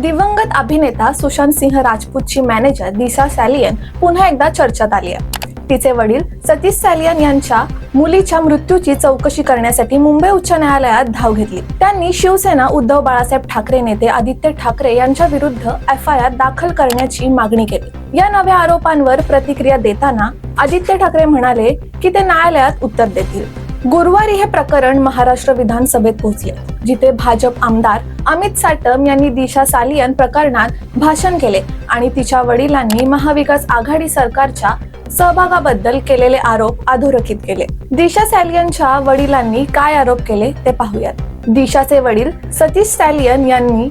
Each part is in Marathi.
दिवंगत अभिनेता सुशांत सिंह राजपूतची मॅनेजर दिशा सॅलियन पुन्हा एकदा चर्चेत आली आहे. तिचे वडील सतीश सॅलियन यांच्या मुलीच्या मृत्यूची चौकशी करण्यासाठी मुंबई उच्च न्यायालयात धाव घेतली. त्यांनी शिवसेना उद्धव बाळासाहेब ठाकरे नेते आदित्य ठाकरे यांच्या विरुद्ध एफ आय आर दाखल करण्याची मागणी केली. या नव्या आरोपांवर प्रतिक्रिया देताना आदित्य ठाकरे म्हणाले की ते न्यायालयात उत्तर देतील. गुरुवारी हे प्रकरण महाराष्ट्र विधानसभेत पोहोचले. जिथे भाजप आमदार अमित साटम यांनी दिशा सालियन प्रकरणात भाषण केले आणि तिच्या वडिलांनी महाविकास आघाडी सरकारच्या सहभागाबद्दल केलेले आरोप अधोरेखित केले. दिशा सॅलियनच्या वडिलांनी काय आरोप केले ते पाहूयात. दिशाचे वडील सतीश सॅलियन यांनी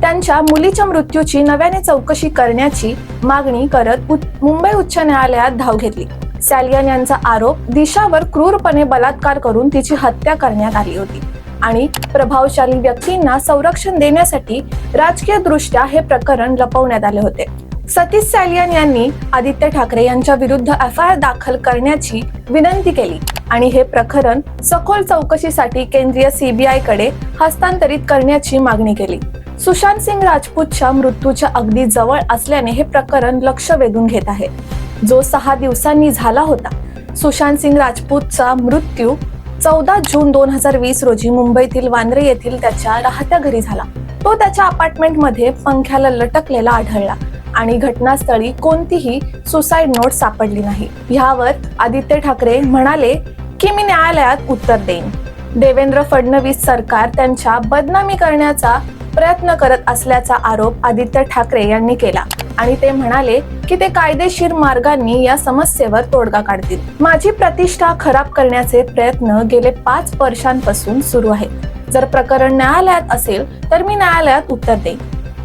त्यांच्या मुलीच्या मृत्यूची नव्याने चौकशी करण्याची मागणी करत मुंबई उच्च न्यायालयात धाव घेतली. सॅलियन यांचा आरोप दिशावर क्रूरपणे बलात्कार करून तिची हत्या करण्यात आली होती. आणि प्रभावशाली व्यक्तींना संरक्षण देण्यासाठी राजकीय दृष्ट्या हे प्रकरण लपवण्यात आले होते. सतीश सॅलियन यांनी आदित्य ठाकरे यांच्या विरुद्ध एफ आय आर दाखल करण्याची विनंती केली आणि हे प्रकरण सखोल चौकशीसाठी केंद्रीय सीबीआयकडे हस्तांतरित करण्याची मागणी केली. सुशांत सिंग राजपूतच्या मृत्यूच्या अगदी जवळ असल्याने हे प्रकरण लक्ष वेधून घेत आहे. जो सहा दिवसांनी झाला होता. सुशांत सिंग राजपूतचा मृत्यू चौदा जून दोन हजार वीस रोजी मुंबईतील वांद्रे येथील त्याच्या राहत्या घरी झाला. तो त्याच्या अपार्टमेंटमध्ये पंख्याला लटकलेला आढळला आणि घटनास्थळी कोणतीही सुसाईड नोट सापडली नाही. ह्यावर आदित्य ठाकरे म्हणाले की मी न्यायालयात उत्तर देईन. देवेंद्र फडणवीस सरकार त्यांच्या बदनामी करण्याचा प्रयत्न करत असल्याचा आरोप आदित्य ठाकरे यांनी केला. आणि ते म्हणाले की ते कायदेशीर मार्गांनी या समस्येवर तोडगा काढतील. माझी प्रतिष्ठा खराब करण्याचे प्रयत्न गेले पाच वर्षांपासून सुरू आहेत जर प्रकरण न्यायालयात असेल तर मी न्यायालयात उत्तर देईन.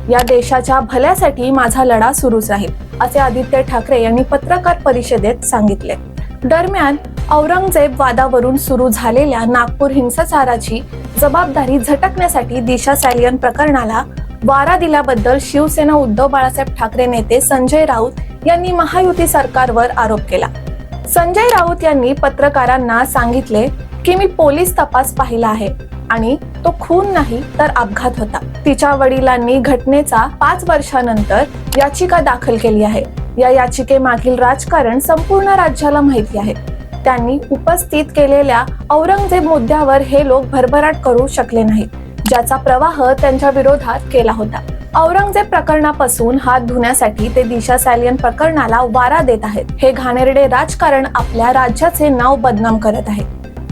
या देशाच्या भल्यासाठी माझा लढा सुरूच राहील असे आदित्य ठाकरे यांनी पत्रकार परिषदेत सांगितले. दरम्यान औरंगजेब वादावरून सुरू झालेल्या नागपूर हिंसाचाराची जबाबदारी झटकण्यासाठी दिशा सॅलियन प्रकरणाला वारा दिल्याबद्दल शिवसेना उद्धव बाळासाहेब ठाकरे नेते संजय राऊत यांनी महायुती सरकारवर आरोप केला. संजय राऊत यांनी पत्रकारांना सांगितले की मी पोलीस तपास पाहिला आहे आणि तो खून नाही तर अपघात होता. तिच्या वडिलांनी घटनेचा पाच वर्षानंतर याचिका दाखल केली आहे. या याचिकेमागील राजकारण संपूर्ण राज्याला माहिती आहे. त्यांनी उपस्थित केलेल्या औरंगजेब मुद्द्यावर हे लोक भरभराट करू शकले नाहीत ज्याचा प्रवाह त्यांच्या विरोधात केला होता. औरंगजेब प्रकरणापासून हात धुण्यासाठी ते दिशा सॅलियन प्रकरणाला वारा देत आहेत. हे घाणेरडे राजकारण आपल्या राज्याचे नाव बदनाम करत आहे.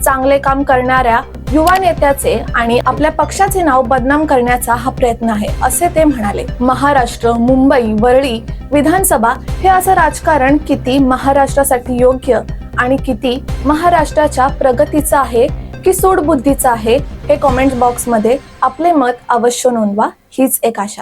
चांगले काम करणाऱ्या युवा नेत्याचे आणि आपल्या पक्षाचे नाव बदनाम करण्याचा हा प्रयत्न आहे असे ते म्हणाले. महाराष्ट्र मुंबई वरळी विधानसभा हे असं राजकारण किती महाराष्ट्रासाठी योग्य आणि किती महाराष्ट्राच्या प्रगतीचं आहे की सूडबुद्धीचा आहे हे कॉमेंट बॉक्समध्ये आपले मत अवश्य नोंदवा. हीच एक आशा.